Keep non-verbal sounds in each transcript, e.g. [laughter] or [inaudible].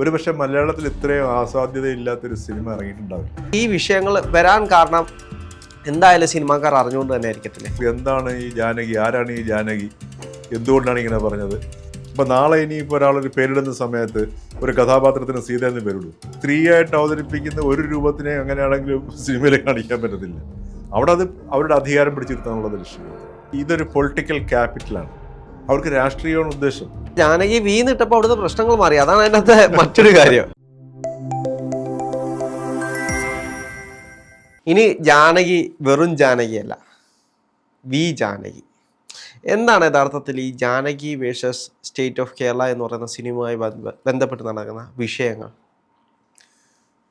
ഒരു പക്ഷെ മലയാളത്തിൽ ഇത്രയും ആസ്വാദ്യതയില്ലാത്തൊരു സിനിമ ഇറങ്ങിയിട്ടുണ്ടാവില്ല. ഈ വിഷയങ്ങൾ വരാൻ കാരണം എന്തായാലും സിനിമാക്കാർ അറിഞ്ഞുകൊണ്ട് തന്നെ ആയിരിക്കത്തില്ലേ? എന്താണ് ഈ ജാനകി? ആരാണ് ഈ ജാനകി? എന്തുകൊണ്ടാണ് ഇങ്ങനെ പറഞ്ഞത്? ഇപ്പം നാളെ ഇനിയിപ്പോൾ ഒരാളൊരു പേരിടുന്ന സമയത്ത് ഒരു കഥാപാത്രത്തിന് സീത എന്ന് പേരിടും സ്ത്രീയായിട്ട് അവതരിപ്പിക്കുന്ന ഒരു രൂപത്തിനെ അങ്ങനെയാണെങ്കിലും സിനിമയിൽ കാണിക്കാൻ പറ്റത്തില്ല. അവിടെ അത് അവരുടെ അധികാരം പിടിച്ചിരുത്താനുള്ളത് ലക്ഷ്യം. ഇതൊരു പൊളിറ്റിക്കൽ ക്യാപിറ്റലാണ്. അവർക്ക് രാഷ്ട്രീയമാണ് ഉദ്ദേശം. ജാനകി വീണിട്ടപ്പോൾ അവിടുത്തെ പ്രശ്നങ്ങൾ മാറി. അതാണ് അതിനകത്തെ [laughs] മറ്റൊരു കാര്യം. ഇനി ജാനകി വെറും ജാനകിയല്ല. വി ജാനകി. എന്താണ് യഥാർത്ഥത്തിൽ ഈ Janaki versus state of Kerala എന്ന് പറയുന്ന സിനിമയുമായി ബന്ധ- ബന്ധപ്പെട്ട് നടക്കുന്ന വിഷയങ്ങൾ?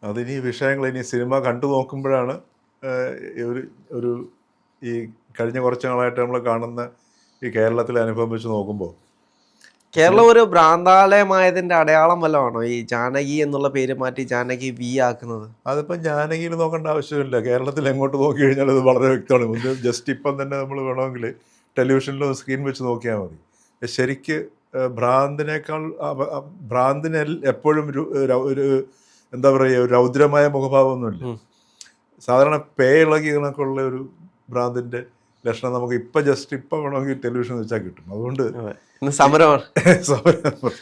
അതിനി വിഷയങ്ങൾ ഇനി സിനിമ കണ്ടു നോക്കുമ്പോഴാണ് ഒരു ഒരു ഈ കഴിഞ്ഞ കുറച്ച് നാളായിട്ട് നമ്മൾ കാണുന്ന ഈ കേരളത്തിൽ അനുഭവം വെച്ച് നോക്കുമ്പോൾ കേരളം ഒരു ഭ്രാന്താലയമായതിന്റെ അടയാളം വല്ലതാണോ? ഈ ജാനകി എന്നുള്ള പേര് മാറ്റി ജാനകി വി ആക്കുന്നത്. അതിപ്പം ജാനകിയിൽ നോക്കേണ്ട ആവശ്യമില്ല. കേരളത്തിൽ എങ്ങോട്ട് നോക്കി കഴിഞ്ഞാൽ അത് വളരെ വ്യക്തമാണ്. മുൻപ് ജസ്റ്റ് ഇപ്പം തന്നെ നമ്മൾ വേണമെങ്കിൽ ടെലിവിഷനിലും സ്ക്രീൻ വെച്ച് നോക്കിയാൽ മതി. ശരിക്ക് ഭ്രാന്തിനേക്കാൾ ഭ്രാന്തിനെ എപ്പോഴും ഒരു എന്താ പറയുക ഒരു രൗദ്രമായ മുഖഭാവമൊന്നുമില്ല. സാധാരണ പേ ഇളകി കണക്കുള്ള ഒരു ഭ്രാന്തിന്റെ ലക്ഷണം നമുക്ക് ഇപ്പം ജസ്റ്റ് ഇപ്പം വേണമെങ്കിൽ ടെലിവിഷൻ വെച്ചാൽ കിട്ടും. അതുകൊണ്ട് സമരമാണ് സമരം [laughs]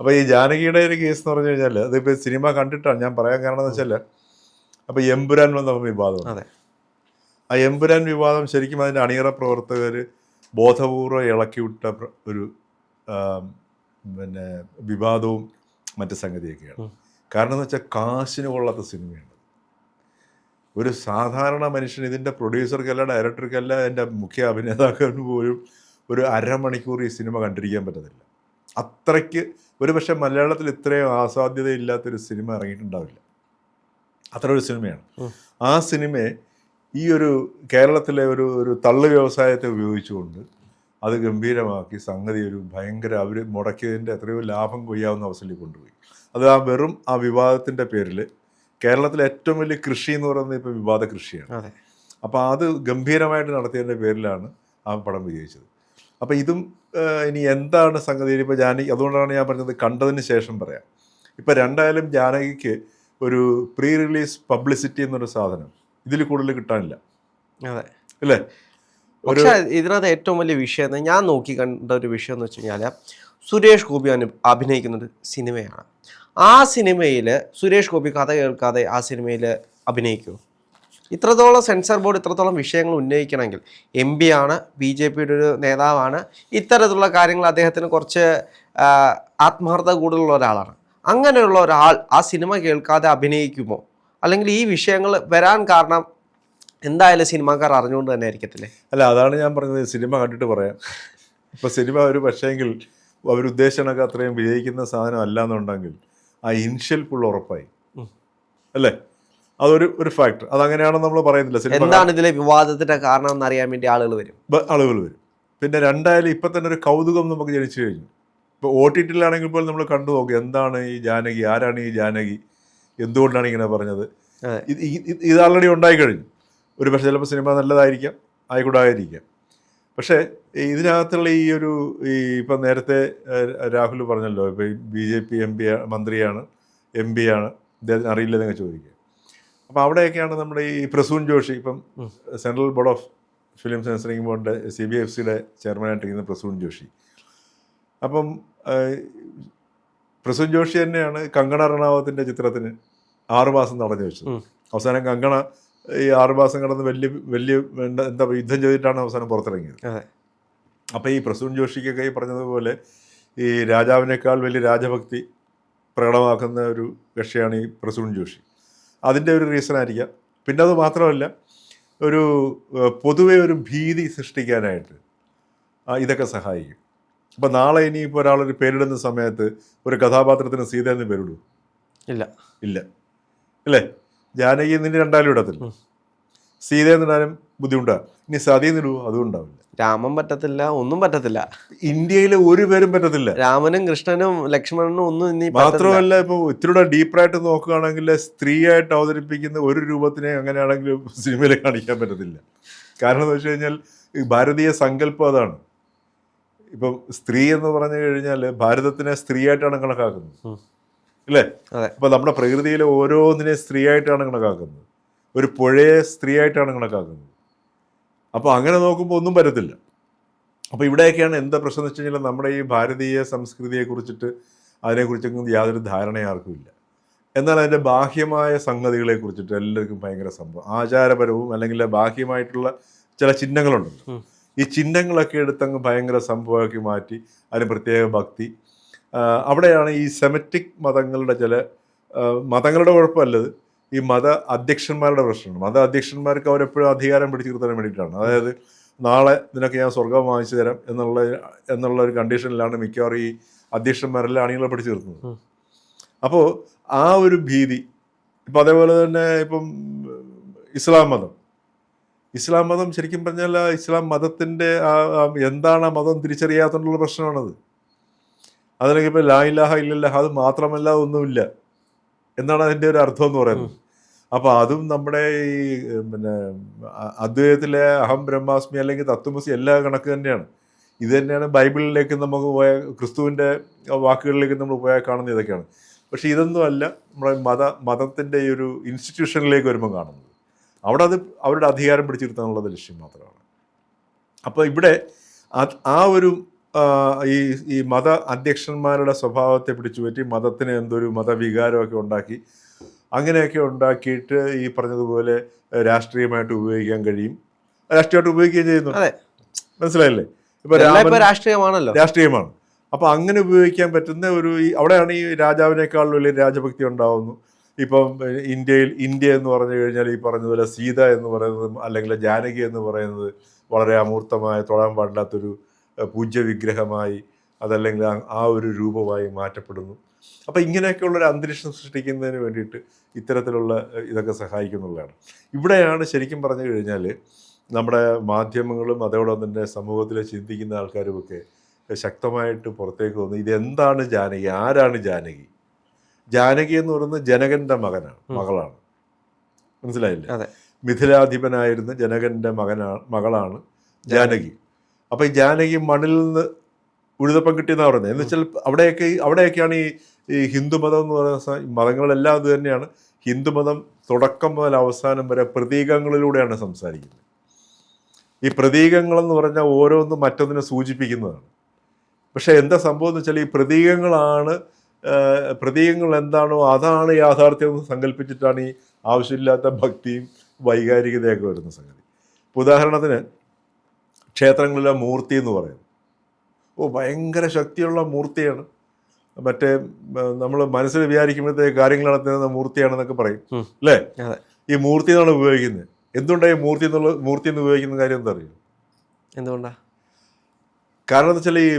അപ്പോൾ ഈ ജാനകിയുടെ ഒരു കേസ് എന്ന് പറഞ്ഞു കഴിഞ്ഞാൽ അതിപ്പോൾ സിനിമ കണ്ടിട്ടാണ് ഞാൻ പറയാൻ കാരണം എന്ന് വെച്ചാൽ അപ്പോൾ എമ്പുരാൻ വന്ന വിവാദം ആ എമ്പുരാൻ വിവാദം ശരിക്കും അതിന്റെ അണിയറ പ്രവർത്തകർ ബോധപൂർവം ഇളക്കി വിട്ട ഒരു പിന്നെ വിവാദവും മറ്റ് സംഗതിയൊക്കെയാണ്. കാരണം എന്ന് വെച്ചാൽ കാശിന് കൊള്ളാത്ത സിനിമയാണ് ഒരു സാധാരണ മനുഷ്യൻ ഇതിന്റെ പ്രൊഡ്യൂസർക്കല്ല ഡയറക്ടർക്കല്ല എന്റെ മുഖ്യ അഭിനേതാക്കൾക്ക് പോലും ഒരു അരമണിക്കൂർ ഈ സിനിമ കണ്ടിരിക്കാൻ പറ്റത്തില്ല. അത്രയ്ക്ക് ഒരു പക്ഷേ മലയാളത്തിൽ ഇത്രയും ആസ്വാദ്യതയില്ലാത്തൊരു സിനിമ ഇറങ്ങിയിട്ടുണ്ടാവില്ല. അത്ര ഒരു സിനിമയാണ് ആ സിനിമയെ ഈ ഒരു കേരളത്തിലെ ഒരു ഒരു തള്ളു വ്യവസായത്തെ ഉപയോഗിച്ചുകൊണ്ട് അത് ഗംഭീരമാക്കി സംഗതി ഒരു ഭയങ്കര അവർ മുടക്കിയതിന്റെ എത്രയോ ലാഭം കൊയ്യാവുന്ന അവസരത്തിൽ കൊണ്ടുപോയി. അത് ആ വെറും ആ വിവാദത്തിന്റെ പേരിൽ കേരളത്തിലെ ഏറ്റവും വലിയ കൃഷി എന്ന് പറയുന്നത് ഇപ്പോൾ വിവാദ കൃഷിയാണ്. അതെ. അപ്പോൾ അത് ഗംഭീരമായിട്ട് നടത്തിയതിന്റെ പേരിലാണ് ആ പടം വിജയിച്ചത്. അപ്പോൾ ഇതും ഇനി എന്താണ് സംഗതി? ഇപ്പോൾ ജാനകി അതുകൊണ്ടാണ് ഞാൻ പറഞ്ഞത് കണ്ടതിന് ശേഷം പറയാം. ഇപ്പോൾ രണ്ടായാലും ജാനകിക്ക് ഒരു പ്രീ റിലീസ് പബ്ലിസിറ്റി എന്നൊരു സാധനം ഇതിൽ കൂടുതൽ കിട്ടാനില്ല. അതെ. അല്ലേ? പക്ഷെ ഇതിനകത്ത് ഏറ്റവും വലിയ വിഷയം ഞാൻ നോക്കി കണ്ട ഒരു വിഷയം എന്ന് വെച്ച് കഴിഞ്ഞാൽ സുരേഷ് ഗോപി അഭിനയിക്കുന്ന ഒരു സിനിമയാണ്. ആ സിനിമയിൽ സുരേഷ് ഗോപി കഥ കേൾക്കാതെ ആ സിനിമയിൽ അഭിനയിക്കുമോ ഇത്രത്തോളം സെൻസർ ബോർഡ് ഇത്രത്തോളം വിഷയങ്ങൾ ഉന്നയിക്കണമെങ്കിൽ എം പി ആണ് ബി ജെ പിയുടെ ഒരു നേതാവാണ് ഇത്തരത്തിലുള്ള കാര്യങ്ങൾ അദ്ദേഹത്തിന് കുറച്ച് ആത്മാർത്ഥത കൂടുതലുള്ള ഒരാളാണ്. അങ്ങനെയുള്ള ഒരാൾ ആ സിനിമ കേൾക്കാതെ അഭിനയിക്കുമോ? അല്ലെങ്കിൽ ഈ വിഷയങ്ങൾ വരാൻ കാരണം എന്തായാലും സിനിമാക്കാർ അറിഞ്ഞുകൊണ്ട് തന്നെ ആയിരിക്കത്തില്ലേ? അല്ല അതാണ് ഞാൻ പറഞ്ഞത്. സിനിമ കണ്ടിട്ട് പറയാം. ഇപ്പോൾ സിനിമ ഒരു പക്ഷേങ്കിൽ അവരുദ്ദേശങ്ങളൊക്കെ അത്രയും വിജയിക്കുന്ന സാധനം അല്ല എന്നുണ്ടെങ്കിൽ ആ ഇനിഷ്യൽ പുൾ ഉറപ്പായി. അല്ലേ? അതൊരു ഒരു ഫാക്ടർ അതങ്ങനെയാണെന്ന് നമ്മൾ പറയുന്നില്ല. സിനിമ എന്താണ് ഇതിലെ വിവാദത്തിന്റെ കാരണം എന്ന് അറിയാൻ വേണ്ടി ആളുകൾ വരും? ആളുകൾ വരും. പിന്നെ രണ്ടായാലും ഇപ്പം തന്നെ ഒരു കൗതുകം നമുക്ക് ജനിച്ചു കഴിഞ്ഞു. ഇപ്പോൾ ഒ ടി ടിയിലാണെങ്കിൽ പോലും നമ്മൾ കണ്ടു നോക്കും എന്താണ് ഈ ജാനകി ആരാണ് ഈ ജാനകി? എന്തുകൊണ്ടാണ് ഇങ്ങനെ പറഞ്ഞത്? ഇത് ഇത് ഇത് ആൾറെഡി ഉണ്ടായി കഴിഞ്ഞു. ഒരു പക്ഷേ ചിലപ്പോൾ സിനിമ നല്ലതായിരിക്കാം ആയിക്കൂടായിരിക്കാം. പക്ഷേ ഇതിനകത്തുള്ള ഈ ഒരു ഈ ഇപ്പം നേരത്തെ രാഹുൽ പറഞ്ഞല്ലോ ഇപ്പോൾ B J P M P മന്ത്രിയാണ് എം പി ആണ് ഇദ്ദേഹത്തിന് അറിയില്ലെന്നൊക്കെ ചോദിക്കുക. അപ്പോൾ അവിടെയൊക്കെയാണ് നമ്മുടെ ഈ പ്രസൂൺ ജോഷി ഇപ്പം Central Board of Film censoring ബോർഡിന്റെ സി ബി എഫ് സിയുടെ ചെയർമാനായിട്ടിരിക്കുന്ന പ്രസൂൺ ജോഷി. അപ്പം പ്രസൂൺ ജോഷി തന്നെയാണ് കങ്കണ റണാവത്തിന്റെ ചിത്രത്തിന് ആറുമാസം തടഞ്ഞു വെച്ചത്. അവസാനം കങ്കണ ഈ ആറുമാസം കടന്ന് വലിയ വലിയ എന്താ യുദ്ധം ചെയ്തിട്ടാണ് അവസാനം പുറത്തിറങ്ങിയത്. അപ്പോൾ ഈ പ്രസൂൺ ജോഷിക്കൊക്കെ ഈ പറഞ്ഞതുപോലെ ഈ രാജാവിനേക്കാൾ വലിയ രാജഭക്തി പ്രകടമാക്കുന്ന ഒരു കക്ഷിയാണ് ഈ പ്രസൂൺ ജോഷി. അതിന്റെ ഒരു റീസൺ ആയിരിക്കാം. പിന്നെ അത് മാത്രമല്ല ഒരു പൊതുവെ ഒരു ഭീതി സൃഷ്ടിക്കാനായിട്ട് ഇതൊക്കെ സഹായിക്കും. അപ്പോൾ നാളെ ഇനിയിപ്പോൾ ഒരാളൊരു പേരിടുന്ന സമയത്ത് ഒരു കഥാപാത്രത്തിന് സീത എന്ന് പേരിടും ഇല്ല. ഇല്ല. അല്ലേ? ജാനകി എന്നിട്ട് രണ്ടാലും ഇടത്തില്ല. ഉം. സീത എന്നിടാനും ബുദ്ധിമുട്ടാണ് ഇനി സതി എന്നിടുവോ അതും ഉണ്ടാവില്ല. രാമൻ പറ്റത്തില്ല ഒന്നും പറ്റത്തില്ല. ഇന്ത്യയിൽ ഒരു പേരും പറ്റത്തില്ല. രാമനും കൃഷ്ണനും ലക്ഷ്മണനും ഒന്നും ഇനി പറ്റത്തില്ല. മാത്രമല്ല ഇപ്പൊ ഇത്തിരിയുടെ ഡീപ്പായിട്ട് നോക്കുകയാണെങ്കിൽ സ്ത്രീയായിട്ട് അവതരിപ്പിക്കുന്ന ഒരു രൂപത്തിനെ അങ്ങനെയാണെങ്കിലും സിനിമയിൽ കാണിക്കാൻ പറ്റത്തില്ല. കാരണം എന്ന് വെച്ച് കഴിഞ്ഞാൽ ഈ ഭാരതീയ സങ്കല്പം അതാണ്. ഇപ്പം സ്ത്രീ എന്ന് പറഞ്ഞു കഴിഞ്ഞാൽ ഭാരതത്തിനെ സ്ത്രീയായിട്ടാണ് കണക്കാക്കുന്നത്. ഉം. അപ്പൊ നമ്മുടെ പ്രകൃതിയിലെ ഓരോന്നിനെ സ്ത്രീയായിട്ടാണ് കണക്കാക്കുന്നത്. ഒരു പുഴയെ സ്ത്രീയായിട്ടാണ് കണക്കാക്കുന്നത്. അപ്പോൾ അങ്ങനെ നോക്കുമ്പോൾ ഒന്നും പറ്റത്തില്ല. അപ്പോൾ ഇവിടെയൊക്കെയാണ് എന്താ പ്രശ്നം എന്ന് വെച്ച് കഴിഞ്ഞാൽ നമ്മുടെ ഈ ഭാരതീയ സംസ്കൃതിയെ കുറിച്ചിട്ട് അതിനെക്കുറിച്ചൊന്നും യാതൊരു ധാരണ ആർക്കും ഇല്ല. എന്നാൽ അതിന്റെ ബാഹ്യമായ സംഗതികളെ കുറിച്ചിട്ട് എല്ലാവർക്കും ഭയങ്കര സംഭവം. ആചാരപരവും അല്ലെങ്കിൽ ബാഹ്യമായിട്ടുള്ള ചില ചിഹ്നങ്ങളുണ്ടല്ലോ ഉം. ഈ ചിഹ്നങ്ങളൊക്കെ എടുത്തങ്ങ് ഭയങ്കര സംഭവമാക്കി മാറ്റി അതിന് പ്രത്യേക ഭക്തി അവിടെയാണ് ഈ സെമറ്റിക് മതങ്ങളുടെ ചില മതങ്ങളുടെ കുഴപ്പമല്ലത്. ഈ മത അധ്യക്ഷന്മാരുടെ പ്രശ്നമാണ്. മത അധ്യക്ഷന്മാർക്ക് അവരെപ്പോഴും അധികാരം പിടിച്ചു നിർത്താൻ വേണ്ടിയിട്ടാണ്. അതായത് നാളെ നിനക്ക് ഞാൻ സ്വർഗം വാങ്ങിച്ചു തരാം എന്നുള്ള എന്നുള്ള ഒരു കണ്ടീഷനിലാണ് മിക്കവാറും ഈ അധ്യക്ഷന്മാരെല്ലാം അണികളെ പിടിച്ചു നിർത്തുന്നത്. അപ്പോൾ ആ ഒരു ഭീതി ഇപ്പം അതേപോലെ തന്നെ ഇപ്പം ഇസ്ലാം മതം. ഇസ്ലാം മതം ശരിക്കും പറഞ്ഞാൽ ഇസ്ലാം മതത്തിന്റെ എന്താണ് ആ മതം തിരിച്ചറിയാത്തതുകൊണ്ടുള്ള പ്രശ്നമാണത്? അതല്ലെങ്കിൽ ഇപ്പം ലാ ഇല്ലാഹ ഇല്ലല്ല അത് മാത്രമല്ല ഒന്നുമില്ല. എന്നാണ് അതിന്റെ ഒരു അർത്ഥം എന്ന് പറയുന്നത്. അപ്പോൾ അതും നമ്മുടെ ഈ പിന്നെ അദ്വൈതത്തിലെ അഹം ബ്രഹ്മാസ്മി അല്ലെങ്കിൽ തത്വമസി എല്ലാ കണക്ക് തന്നെയാണ്. ഇത് തന്നെയാണ് ബൈബിളിലേക്ക് നമുക്ക് പോയ ക്രിസ്തുവിന്റെ വാക്കുകളിലേക്ക് നമ്മൾ പോയാൽ കാണുന്നത് ഇതൊക്കെയാണ്. പക്ഷേ ഇതൊന്നും അല്ല നമ്മുടെ മത മതത്തിന്റെ ഈ ഒരു ഇൻസ്റ്റിറ്റ്യൂഷനിലേക്ക് വരുമ്പോൾ കാണുന്നത്. അവിടെ അത് അവരുടെ അധികാരം പിടിച്ചിരുത്താനുള്ളത് ലക്ഷ്യം മാത്രമാണ്. അപ്പോൾ ഇവിടെ ആ ഒരു ഈ ഈ മത അധ്യക്ഷന്മാരുടെ സ്വഭാവത്തെ പിടിച്ചു പറ്റി മതത്തിന് എന്തൊരു മതവികാരമൊക്കെ ഉണ്ടാക്കി അങ്ങനെയൊക്കെ ഉണ്ടാക്കിയിട്ട് ഈ പറഞ്ഞതുപോലെ രാഷ്ട്രീയമായിട്ട് ഉപയോഗിക്കാൻ കഴിയും. രാഷ്ട്രീയമായിട്ട് ഉപയോഗിക്കുകയും ചെയ്യുന്നു. മനസ്സിലായില്ലേ? ഇപ്പൊ രാഷ്ട്രീയമാണല്ലോ. രാഷ്ട്രീയമാണ്. അപ്പൊ അങ്ങനെ ഉപയോഗിക്കാൻ പറ്റുന്ന ഒരു ഈ അവിടെയാണ് ഈ രാജാവിനേക്കാൾ വലിയ രാജഭക്തി ഉണ്ടാവുന്നു. ഇപ്പം ഇന്ത്യയിൽ ഇന്ത്യ എന്ന് പറഞ്ഞു കഴിഞ്ഞാൽ ഈ പറഞ്ഞതുപോലെ സീത എന്ന് പറയുന്നത് അല്ലെങ്കിൽ ജാനകി എന്ന് പറയുന്നത് വളരെ അമൂർത്തമായ തൊഴാൻ പാടില്ലാത്തൊരു പൂജ്യ വിഗ്രഹമായി അതല്ലെങ്കിൽ ആ- ഒരു രൂപമായി മാറ്റപ്പെടുന്നു. അപ്പം ഇങ്ങനെയൊക്കെയുള്ള ഒരു അന്തരീക്ഷം സൃഷ്ടിക്കുന്നതിന് വേണ്ടിയിട്ട് ഇത്തരത്തിലുള്ള ഇതൊക്കെ സഹായിക്കുന്നുള്ളതാണ്. ഇവിടെയാണ് ശരിക്കും പറഞ്ഞു കഴിഞ്ഞാൽ നമ്മുടെ മാധ്യമങ്ങളും അതോടൊപ്പം തന്നെ സമൂഹത്തിൽ ചിന്തിക്കുന്ന ആൾക്കാരുമൊക്കെ ശക്തമായിട്ട് പുറത്തേക്ക് വന്നു ഇതെന്താണ് ജാനകി? ആരാണ് ജാനകി? ജാനകി എന്ന് പറയുന്നത് ജനകന്റെ മകനാണ് മകളാണ്. മനസ്സിലായില്ലേ. മിഥിലാധിപനായിരുന്ന ജനകന്റെ മകനാണ് മകളാണ് ജാനകി. അപ്പൊ ഈ ജാനകി മണ്ണിൽ നിന്ന് ഉഴുതപ്പം കിട്ടിയെന്നാണ് പറയുന്നത്. എന്ന് വെച്ചാൽ അവിടെയൊക്കെ അവിടെയൊക്കെയാണ് ഈ ഈ ഹിന്ദുമതം എന്ന് പറയുന്ന മതങ്ങളെല്ലാം അത് തന്നെയാണ്. ഹിന്ദുമതം തുടക്കം മുതൽ അവസാനം വരെ പ്രതീകങ്ങളിലൂടെയാണ് സംസാരിക്കുന്നത്. ഈ പ്രതീകങ്ങളെന്ന് പറഞ്ഞാൽ ഓരോന്നും മറ്റൊന്നിനെ സൂചിപ്പിക്കുന്നതാണ്. പക്ഷേ എന്താ സംഭവം എന്ന് വെച്ചാൽ ഈ പ്രതീകങ്ങളാണ് പ്രതീകങ്ങൾ എന്താണോ അതാണ് യാഥാർത്ഥ്യം എന്ന് സങ്കല്പിച്ചിട്ടാണ് ഈ ആവശ്യമില്ലാത്ത ഭക്തിയും വൈകാരികതയൊക്കെ വരുന്ന സംഗതി. ഉദാഹരണത്തിന് ക്ഷേത്രങ്ങളിലെ മൂർത്തി എന്ന് പറയും ഓ ഭയങ്കര ശക്തിയുള്ള മൂർത്തിയാണ്. മറ്റേ നമ്മൾ മനസ്സിൽ വിചാരിക്കുമ്പോഴത്തെ കാര്യങ്ങൾ നടത്തുന്ന മൂർത്തിയാണെന്നൊക്കെ പറയും. അല്ലേ. ഈ മൂർത്തി എന്നാണ് ഉപയോഗിക്കുന്നത്. എന്തുകൊണ്ടാണ് ഈ മൂർത്തി എന്നുള്ള മൂർത്തി എന്ന് ഉപയോഗിക്കുന്ന കാര്യം എന്താ അറിയോ എന്തുകൊണ്ടാ? കാരണം എന്ന് വെച്ചാൽ ഈ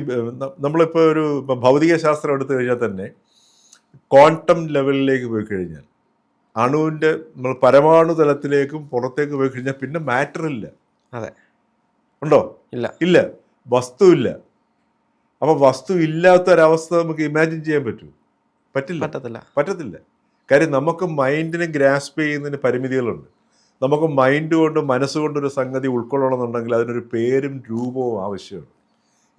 നമ്മളിപ്പോൾ ഒരു ഭൗതിക ശാസ്ത്രം എടുത്തു കഴിഞ്ഞാൽ തന്നെ ക്വാണ്ടം ലെവലിലേക്ക് പോയി കഴിഞ്ഞാൽ അണുവിന്റെ നമ്മൾ പരമാണു തലത്തിലേക്കും പുറത്തേക്ക് പോയി കഴിഞ്ഞാൽ പിന്നെ മാറ്റർ ഇല്ല അതെ. ഉണ്ടോ? ഇല്ല. ഇല്ല. വസ്തു ഇല്ല അപ്പൊ വസ്തു ഇല്ലാത്ത ഒരവസ്ഥ നമുക്ക് ഇമാജിൻ ചെയ്യാൻ പറ്റുമോ പറ്റില്ല. പറ്റത്തില്ല. പറ്റത്തില്ല. കാര്യം നമുക്ക് മൈൻഡിനെ ഗ്രാസ്പ് ചെയ്യുന്നതിന് പരിമിതികളുണ്ട്. നമുക്ക് മൈൻഡ് കൊണ്ട് മനസ്സുകൊണ്ട് ഒരു സംഗതി ഉൾക്കൊള്ളണമെന്നുണ്ടെങ്കിൽ അതിനൊരു പേരും രൂപവും ആവശ്യമാണ്.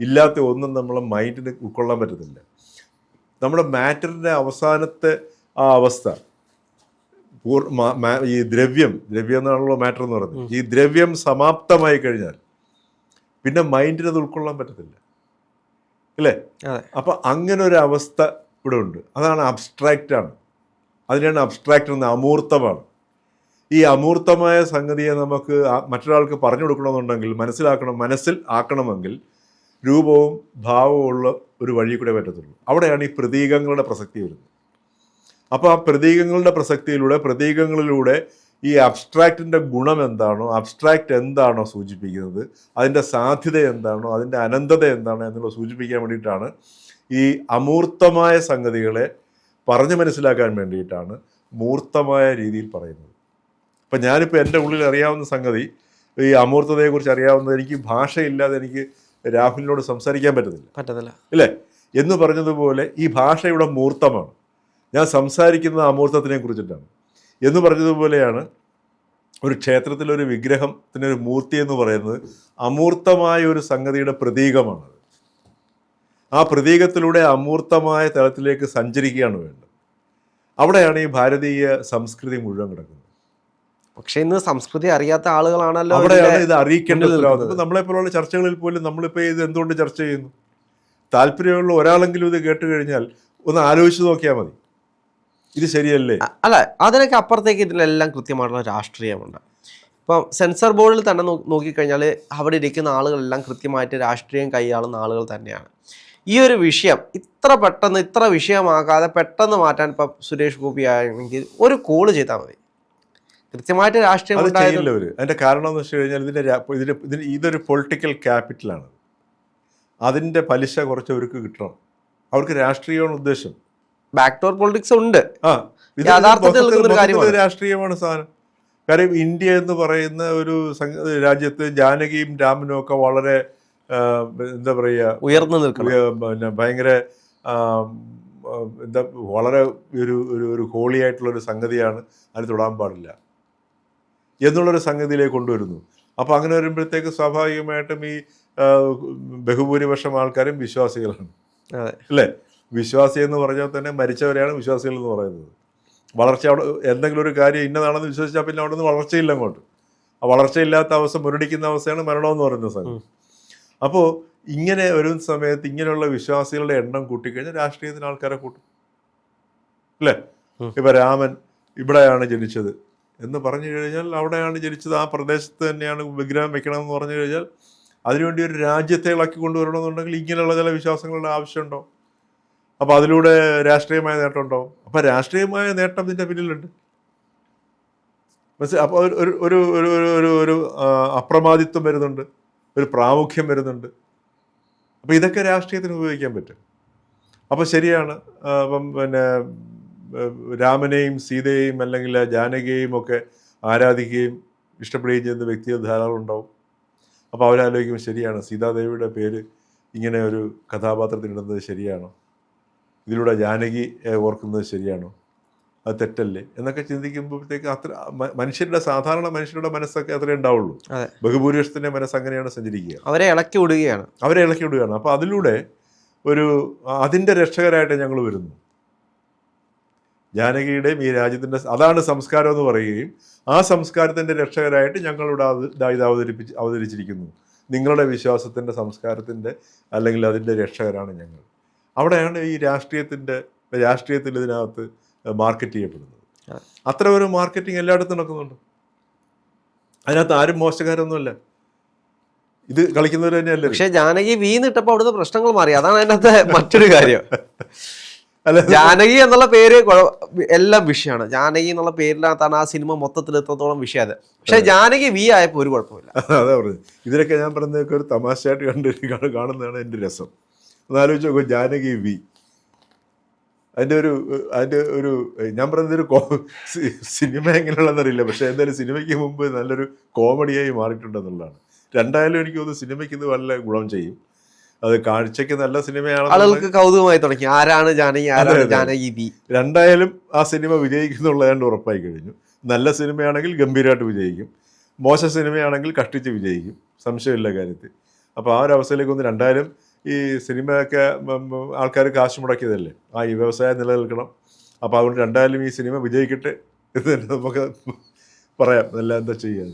ഇല്ലാത്ത ഒന്നും നമ്മളെ മൈൻഡിന് ഉൾക്കൊള്ളാൻ പറ്റത്തില്ല. നമ്മുടെ മാറ്ററിന്റെ അവസാനത്തെ ആ അവസ്ഥ ഈ ദ്രവ്യം ദ്രവ്യം എന്നാണല്ലോ മാറ്റർ എന്ന് പറയുന്നത്. ഈ ദ്രവ്യം സമാപ്തമായി കഴിഞ്ഞാൽ പിന്നെ മൈൻഡിന് അത് ഉൾക്കൊള്ളാൻ പറ്റത്തില്ല. അല്ലേ അതെ. അപ്പൊ അങ്ങനെ ഒരു അവസ്ഥ ഇവിടെ ഉണ്ട് അതാണ് അബ്സ്ട്രാക്റ്റാണ്. അതിനാണ് അബ്സ്ട്രാക്റ്റ് എന്ന അമൂർത്തമാണ്. ഈ അമൂർത്തമായ സംഗതിയെ നമുക്ക് മറ്റൊരാൾക്ക് പറഞ്ഞു കൊടുക്കണമെന്നുണ്ടെങ്കിൽ മനസ്സിലാക്കണം മനസ്സിൽ ആക്കണമെങ്കിൽ രൂപവും ഭാവവും ഉള്ള ഒരു വഴി കൂടെ പറ്റത്തുള്ളൂ. അവിടെയാണ് ഈ പ്രതീകങ്ങളുടെ പ്രസക്തി വരുന്നത്. അപ്പോൾ ആ പ്രതീകങ്ങളുടെ പ്രസക്തിയിലൂടെ പ്രതീകങ്ങളിലൂടെ ഈ അബ്സ്ട്രാക്റ്റിന്റെ ഗുണം എന്താണോ അബ്സ്ട്രാക്റ്റ് എന്താണോ സൂചിപ്പിക്കുന്നത് അതിന്റെ സാധ്യത എന്താണോ അതിന്റെ അനന്തത എന്താണോ എന്നുള്ളത് സൂചിപ്പിക്കാൻ വേണ്ടിയിട്ടാണ് ഈ അമൂർത്തമായ സംഗതികളെ പറഞ്ഞു മനസ്സിലാക്കാൻ വേണ്ടിയിട്ടാണ് മൂർത്തമായ രീതിയിൽ പറയുന്നത്. അപ്പം ഞാനിപ്പോൾ എന്റെ ഉള്ളിൽ അറിയാവുന്ന സംഗതി ഈ അമൂർത്തതയെക്കുറിച്ച് അറിയാവുന്നത് എനിക്ക് ഭാഷയില്ലാതെ എനിക്ക് രാഹുലിനോട് സംസാരിക്കാൻ പറ്റത്തില്ല. പറ്റത്തില്ല. ഇല്ലേ? എന്ന് പറഞ്ഞതുപോലെ ഈ ഭാഷ ഇവിടെ മൂർത്തമാണ്. ഞാൻ സംസാരിക്കുന്നത് അമൂർത്തത്തിനെ കുറിച്ചിട്ടാണ്. എന്ന് പറഞ്ഞതുപോലെയാണ് ഒരു ക്ഷേത്രത്തിലൊരു വിഗ്രഹത്തിനൊരു മൂർത്തി എന്ന് പറയുന്നത് അമൂർത്തമായ ഒരു സംഗതിയുടെ പ്രതീകമാണ്. ആ പ്രതീകത്തിലൂടെ അമൂർത്തമായ തലത്തിലേക്ക് സഞ്ചരിക്കുകയാണ് വേണ്ടത്. അവിടെയാണ് ഈ ഭാരതീയ സംസ്കൃതി മുഴുവൻ കിടക്കുന്നത്. പക്ഷേ ഇന്ന് സംസ്കൃതി അറിയാത്ത ആളുകളാണല്ലോ അവിടെയാണ് ഇത് അറിയിക്കേണ്ട മുന്നിൽ ഉത്തരവാദിത്വം നിൽക്കുന്നത്. ഇപ്പൊ നമ്മളെ പോലുള്ള ചർച്ചകളിൽ പോലും നമ്മളിപ്പോൾ ഇത് എന്തുകൊണ്ട് ചർച്ച ചെയ്യുന്നു? താല്പര്യമുള്ള ഒരാളെങ്കിലും ഇത് കേട്ട് കഴിഞ്ഞാൽ ഒന്ന് ആലോചിച്ച് നോക്കിയാൽ മതി. ഇത് ശരിയല്ലേ? അല്ല അതിനൊക്കെ അപ്പുറത്തേക്ക് ഇതിലെല്ലാം കൃത്യമായിട്ടുള്ള രാഷ്ട്രീയമുണ്ട്. ഇപ്പം സെൻസർ ബോർഡിൽ തന്നെ നോക്കിക്കഴിഞ്ഞാൽ അവിടെ ഇരിക്കുന്ന ആളുകളെല്ലാം കൃത്യമായിട്ട് രാഷ്ട്രീയം കൈയാളുന്ന ആളുകൾ തന്നെയാണ്. ഈ ഒരു വിഷയം ഇത്ര പെട്ടെന്ന് ഇത്ര വിഷയമാകാതെ പെട്ടെന്ന് മാറ്റാൻ ഇപ്പം സുരേഷ് ഗോപി ആയെങ്കിൽ ഒരു കോൾ ചെയ്താൽ മതി. കൃത്യമായിട്ട് രാഷ്ട്രീയം അതിന്റെ കാരണം എന്ന് വെച്ച് കഴിഞ്ഞാൽ ഇതിന്റെ ഇതിന് ഇതിന് ഇതൊരു പൊളിറ്റിക്കൽ ക്യാപിറ്റലാണ് അതിന്റെ പലിശ കുറച്ച് അവർക്ക് കിട്ടണം. അവർക്ക് രാഷ്ട്രീയമാണ് ഉദ്ദേശം. ബാക്ക് ഡോർ പൊളിറ്റിക്സ് ഉണ്ട്. രാഷ്ട്രീയമാണ് സാധനം. കാര്യം ഇന്ത്യ എന്ന് പറയുന്ന ഒരു രാജ്യത്ത് ജാനകിയും രാമനും ഒക്കെ വളരെ എന്താ പറയുക ഉയർന്നു നിൽക്കണം. പിന്നെ ഭയങ്കര എന്താ വളരെ ഒരു ഒരു ഒരു ഹോളി ആയിട്ടുള്ള ഒരു സംഗതിയാണ് അതിൽ തൊടാൻ പാടില്ല. എന്നുള്ളൊരു സംഗതിയിലേക്ക് കൊണ്ടുവരുന്നു. അപ്പോൾ അങ്ങനെ വരുമ്പോഴത്തേക്ക് സ്വാഭാവികമായിട്ടും ഈ ബഹുഭൂരിപക്ഷം ആൾക്കാരും വിശ്വാസികളാണ്. അല്ലേ? വിശ്വാസി എന്ന് പറഞ്ഞാൽ തന്നെ മരിച്ചവരെയാണ് വിശ്വാസികൾ എന്ന് പറയുന്നത്. വളർച്ച അവിടെ എന്തെങ്കിലും ഒരു കാര്യം ഇന്നതാണെന്ന് വിശ്വസിച്ചാൽ പിന്നെ അവിടെ നിന്ന് വളർച്ചയില്ല അങ്ങോട്ട്. ആ വളർച്ചയില്ലാത്ത അവസ്ഥ മുരടിക്കുന്ന അവസ്ഥയാണ് മരണം എന്ന് പറയുന്ന സംഗതി. അപ്പോൾ ഇങ്ങനെ ഒരു സമയത്ത് ഇങ്ങനെയുള്ള വിശ്വാസികളുടെ എണ്ണം കൂട്ടിക്കഴിഞ്ഞാൽ രാഷ്ട്രീയത്തിന് ആൾക്കാരെ കൂട്ടും. അല്ലേ? ഇപ്പം രാമൻ ഇവിടെയാണ് ജനിച്ചത് എന്ന് പറഞ്ഞു കഴിഞ്ഞാൽ അവിടെയാണ് ജനിച്ചത്. ആ പ്രദേശത്ത് തന്നെയാണ് വിഗ്രഹം വെക്കണം എന്ന് പറഞ്ഞു കഴിഞ്ഞാൽ അതിനുവേണ്ടി ഒരു രാജ്യത്തെ ഇളക്കി കൊണ്ടുവരണമെന്നുണ്ടെങ്കിൽ ഇങ്ങനെയുള്ള ചില വിശ്വാസങ്ങളുടെ ആവശ്യമുണ്ടോ? അപ്പോൾ അതിലൂടെ രാഷ്ട്രീയമായ നേട്ടം ഉണ്ടാവും അപ്പോൾ രാഷ്ട്രീയമായ നേട്ടം ഇതിന്റെ പിന്നിലുണ്ട്. മനസ്സിലായി അപ്പോൾ ഒരു ഒരു ഒരു ഒരു ഒരു അപ്രമാദിത്വം വരുന്നുണ്ട്. ഒരു പ്രാമുഖ്യം വരുന്നുണ്ട്. അപ്പോൾ ഇതൊക്കെ രാഷ്ട്രീയത്തിന് ഉപയോഗിക്കാൻ പറ്റും. അപ്പോൾ ശരിയാണ്. അപ്പം പിന്നെ രാമനെയും സീതയെയും അല്ലെങ്കിൽ ജാനകിയെയും ഒക്കെ ആരാധിക്കുകയും ഇഷ്ടപ്പെടുകയും ചെയ്യുന്ന വ്യക്തികൾ ധാരാളം ഉണ്ടാവും. അപ്പോൾ അവരാലോചിക്കുമ്പോൾ ശരിയാണ്. സീതാദേവിയുടെ പേര് ഇങ്ങനെ ഒരു കഥാപാത്രത്തിനിടുന്നത് ശരിയാണോ. ഇതിലൂടെ ജാനകി ഓർക്കുന്നത് ശരിയാണോ? അത് തെറ്റല്ലേ? എന്നൊക്കെ ചിന്തിക്കുമ്പോഴത്തേക്ക് അത്ര മനുഷ്യരുടെ സാധാരണ മനുഷ്യരുടെ മനസ്സൊക്കെ അത്രേ ഉണ്ടാവുള്ളൂ. അതെ. ബഹുഭൂരിപക്ഷത്തിന്റെ മനസ്സ് അങ്ങനെയാണ് സഞ്ചരിക്കുക. അവരെ ഇളക്കി വിടുകയാണ്. അവരെ ഇളക്കി വിടുകയാണ്. അപ്പോൾ അതിലൂടെ ഒരു അതിന്റെ രക്ഷകരായിട്ട് ഞങ്ങൾ വരുന്നു. ജാനകിയുടെയും ഈ രാജ്യത്തിന്റെ അതാണ് സംസ്കാരം എന്ന് പറയുകയും ആ സംസ്കാരത്തിന്റെ രക്ഷകരായിട്ട് ഞങ്ങളിവിടെ ഇത് അവതരിപ്പിച്ച് അവതരിച്ചിരിക്കുന്നു. നിങ്ങളുടെ വിശ്വാസത്തിന്റെ സംസ്കാരത്തിന്റെ അല്ലെങ്കിൽ അതിന്റെ രക്ഷകരാണ് ഞങ്ങൾ. അവിടെയാണ് ഈ രാഷ്ട്രീയത്തിന്റെ രാഷ്ട്രീയത്തിൽ ഇതിനകത്ത് മാർക്കറ്റ് ചെയ്യപ്പെടുന്നത്. അതെ. അത്ര ഒരു മാർക്കറ്റിംഗ് എല്ലായിടത്തും നടക്കുന്നുണ്ട്. അതിനകത്ത് ആരും മോശക്കാരൊന്നുമല്ല. ഇത് കളിക്കുന്നവർ തന്നെയല്ലേ? പക്ഷെ ജാനകി വീന്നിട്ടപ്പോ അവിടുത്തെ പ്രശ്നങ്ങൾ മാറി. അതാണ് അതിനകത്ത് മറ്റൊരു കാര്യം. അല്ല ജാനകി എന്നുള്ള പേര് എല്ലാം വിഷയമാണ്. ജാനകി എന്നുള്ള പേരിനകത്താണ് ആ സിനിമ മൊത്തത്തിൽ എത്രത്തോളം വിഷയത്. പക്ഷെ ജാനകി വി ആയപ്പോൾ ഒരു കുഴപ്പമില്ല. [laughs] അതാ പറഞ്ഞത്. ഇതിലൊക്കെ ഞാൻ പറഞ്ഞതൊക്കെ ഒരു തമാശയായിട്ട് കണ്ട് കാണ- കാണുന്നതാണ് എന്റെ രസം. ഒന്ന് നോക്കും ജാനകി വി. അതിന്റെ ഒരു അതിന്റെ ഒരു ഞാൻ പറഞ്ഞത് ഒരു കോ സിനിമ എങ്ങനെയുള്ളതെന്നറിയില്ല പക്ഷേ എന്തായാലും സിനിമയ്ക്ക് മുമ്പ് നല്ലൊരു കോമഡിയായി മാറിയിട്ടുണ്ടെന്നുള്ളതാണ്. രണ്ടായാലും എനിക്ക് തോന്നുന്നു സിനിമയ്ക്ക് ഇത് നല്ല ഗുണം ചെയ്യും. അത് കാഴ്ചയ്ക്ക് നല്ല സിനിമയാണ് ആളുകൾക്ക് കൗതുകമായി തുടങ്ങി. ആരാണ് ജാനകി ആരാണ്. ജാനകി വി? രണ്ടായാലും ആ സിനിമ വിജയിക്കുന്നുള്ളതാണ്ട് ഉറപ്പായി കഴിഞ്ഞു. നല്ല സിനിമയാണെങ്കിൽ ഗംഭീരമായിട്ട് വിജയിക്കും. മോശ സിനിമയാണെങ്കിൽ കഷ്ടിച്ച് വിജയിക്കും. സംശയമില്ല കാര്യത്തിൽ. അപ്പോൾ ആ ഒരു അവസ്ഥയിലേക്ക് ഒന്ന് രണ്ടായാലും ഈ സിനിമയൊക്കെ ആൾക്കാർ കാശ് മുടക്കിയതല്ലേ? ആ ഈ വ്യവസായം നിലനിൽക്കണം. അപ്പോൾ അതുകൊണ്ട് രണ്ടായാലും ഈ സിനിമ വിജയിക്കട്ടെ എന്ന് നമുക്ക് പറയാം. അല്ല എന്താ ചെയ്യാൻ